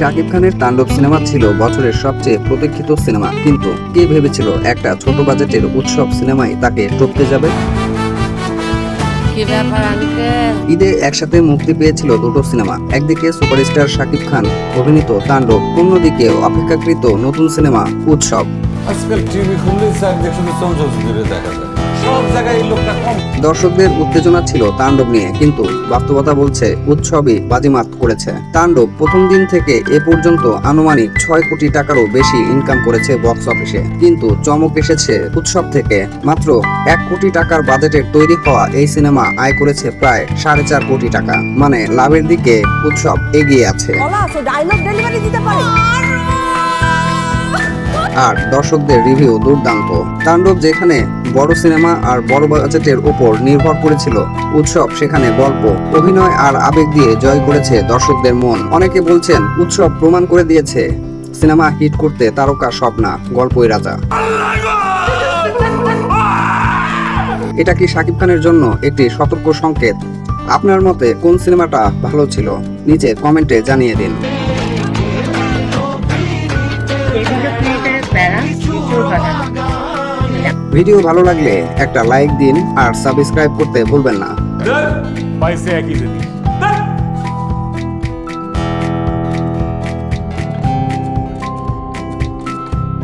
শাকিব খানের তাণ্ডব সিনেমা ছিল বছরের সবচেয়ে প্রতীক্ষিত সিনেমা। কিন্তু কে ভেবেছিল একটা ছোট বাজেটের উৎসব সিনেমায় তাকে টপকে যাবে? কি ব্যাপার আঙ্কেল? ঈদে একসাথে মুক্তি পেয়েছিল দুটো সিনেমা। একদিকে সুপারস্টার শাকিব খান অভিনীত তাণ্ডব অন্যদিকে অপেক্ষাকৃত নতুন সিনেমা উৎসব। আজকাল টিভি খুললে দেখা যায়। সব জায়গায় এই লোকটা কম। দর্শকদের উত্তেজনা ছিল তাণ্ডব নিয়ে কিন্তু বাস্তবতা বলছে উৎসবই বাজিমাত করেছে। তাণ্ডব প্রথম দিন থেকে এ পর্যন্ত আনুমানিক ছয় কোটি টাকারও বেশি ইনকাম করেছে বক্স অফিসে কিন্তু চমক এসেছে উৎসব থেকে। মাত্র এক কোটি টাকার বাজেটের তৈরি হওয়া এই সিনেমা আয় করেছে প্রায় সাড়ে চার কোটি টাকা। মানে লাভের দিকে উৎসব এগিয়ে আছে। আছে ডায়লগ ডেলিভারি দিতে পারে। আর দর্শকদের রিভিউ দুর্দান্ত। তাণ্ডব যেখানে বড় সিনেমা আর বড় বাজেটের উপর নির্ভর করেছিল উৎসব সেখানে গল্প, অভিনয় আর আবেগ দিয়ে জয় করেছে দর্শকদের মন। অনেকে বলছেন, উৎসব প্রমাণ করে দিয়েছে, সিনেমা হিট করতে তারকা সব না গল্পই রাজা। এটা কি শাকিব খানের জন্য একটি সতর্ক সংকেত? আপনার মতে কোন সিনেমাটা ভালো ছিল? নিচে কমেন্টে জানিয়ে দিন। ভিডিও ভালো লাগলে একটা লাইক দিন আর সাবস্ক্রাইব করতে ভুলবেন না।